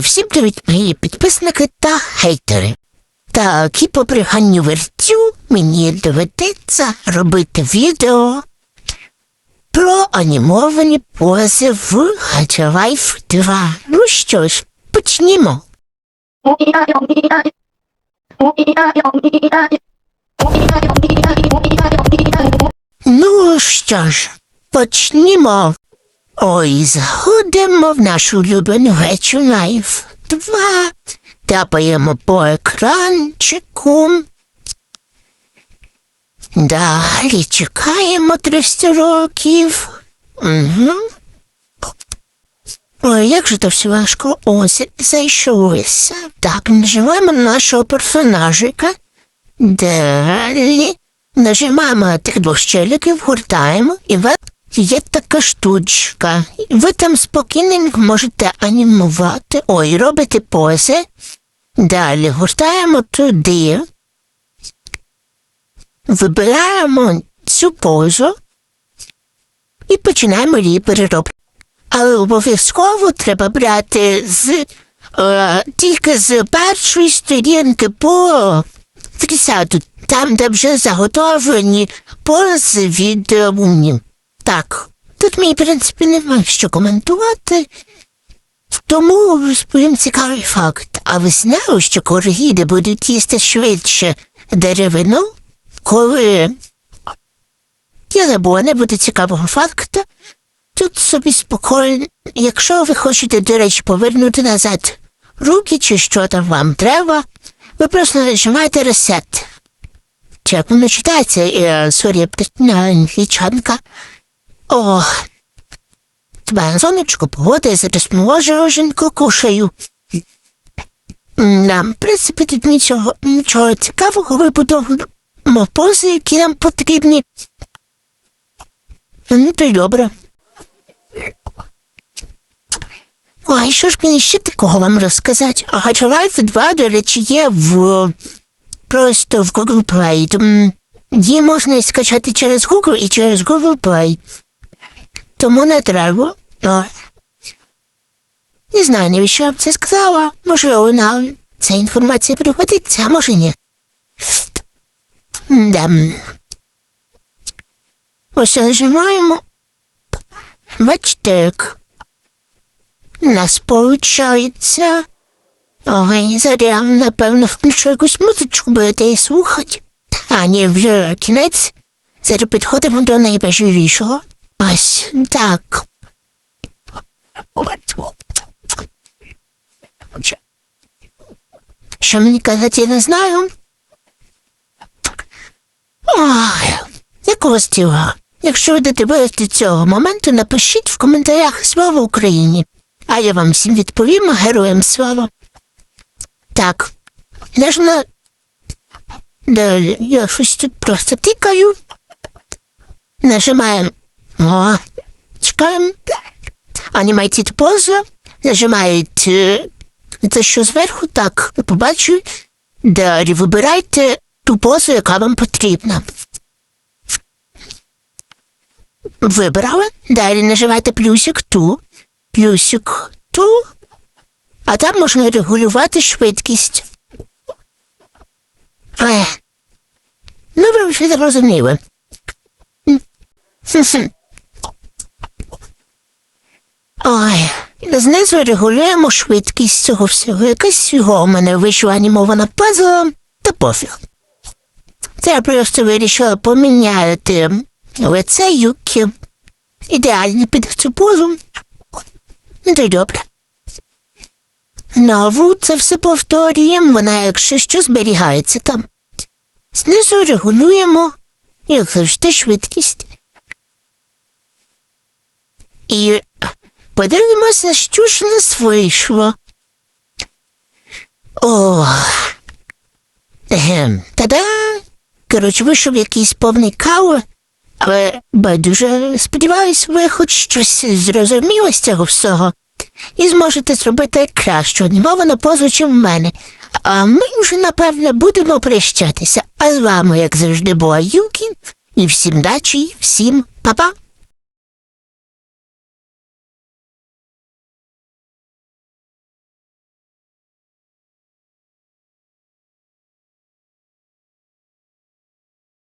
всім привіт, мої підписники та хейтери. Так, і по приганню вертю мені доведеться робити відео про анімовані пози в Life 2. Ну що ж, почнімо. Ну що ж, почнімо. Ой, заходимо в нашу улюблену Gacha Life 2. Тапаємо по екранчику. Далі чекаємо 300 років. Угу. Ой, як же то все важко. Ось, зайшлося. Так, нажимаємо на нашого персонажика. Далі нажимаємо тих двох щеликів, гуртаємо, і ви є така штучка. Ви там спокійненько можете анімувати. Ой, робите пози. Далі гуртаємо туди. Вибираємо цю позу і починаємо її переробку. Але обов'язково треба брати з е, тільки з першої сторінки по 30, там, де вже заготовлені пози від е, умні. Так, тут мені, в принципі, немає що коментувати. Тому розповім цікавий факт. А ви знали, що коргіди будуть їсти швидше деревину, коли я забула, не буде цікавого факту. Тут собі спокійно, якщо ви хочете, до речі, повернути назад руки чи що там вам треба, ви просто нажимаєте ресет. Як воно читається, е, сорі, англічанка. О, тебе сонечко, погода, я зараз мороженку кушаю. Нам, в принципі, тут нічого, нічого цікавого вибудовуємо пози, які нам потрібні. Ну, то й добре. Ой, що ж мені ще такого вам розказати? Life 2, до речі, є в просто в Google Play. Її можна скачати через Google і через Google Play. Тому не треба. О. Не знаю, навіщо я б це сказала. Можливо, нам ця інформація пригодиться, а може ні. Да. Ось нажимаємо. Бачите, як у нас. Ой, зараз, напевно, включу якусь музичку, будете її слухати. А ні, вже кінець. Зараз підходимо до найважливішого. Ось так. Що мені казати, я не знаю. Ой, якого стіла? Якщо ви додивились до цього моменту, напишіть в коментарях Слава Україні. А я вам всім відповім героям слава. Так, я ж на... Далі, я щось тут просто тикаю. Нажимаємо. О, чекаємо. Анімайтіть позу. Нажимають е, це що зверху, так, ви побачили. Далі вибирайте ту позу, яка вам потрібна. Вибрали. Далі нажимайте плюсик ту, плюсик ту, а там можна регулювати швидкість. Ну, ви вже зрозуміли. Ой, знизу регулюємо швидкість цього всього. Якась всього у мене вийшла анімована пазла, та пофіг. Це я просто вирішила поміняти лице юки. Ідеально під цю позу. Ну, добре. Нову це все повторюємо, вона, якщо що, зберігається там. Знизу регулюємо, як завжди, швидкість. І подивимося, що ж нас вийшло. О. Егем, та-да! Коротше, вийшов якийсь повний кави, але байдуже сподіваюсь, ви хоч щось зрозуміли з цього всього і зможете зробити кращу анімовану позу, чим в мене. А ми вже, напевно, будемо прощатися. А з вами, як завжди, була Юкі, і всім дачі, всім па-па!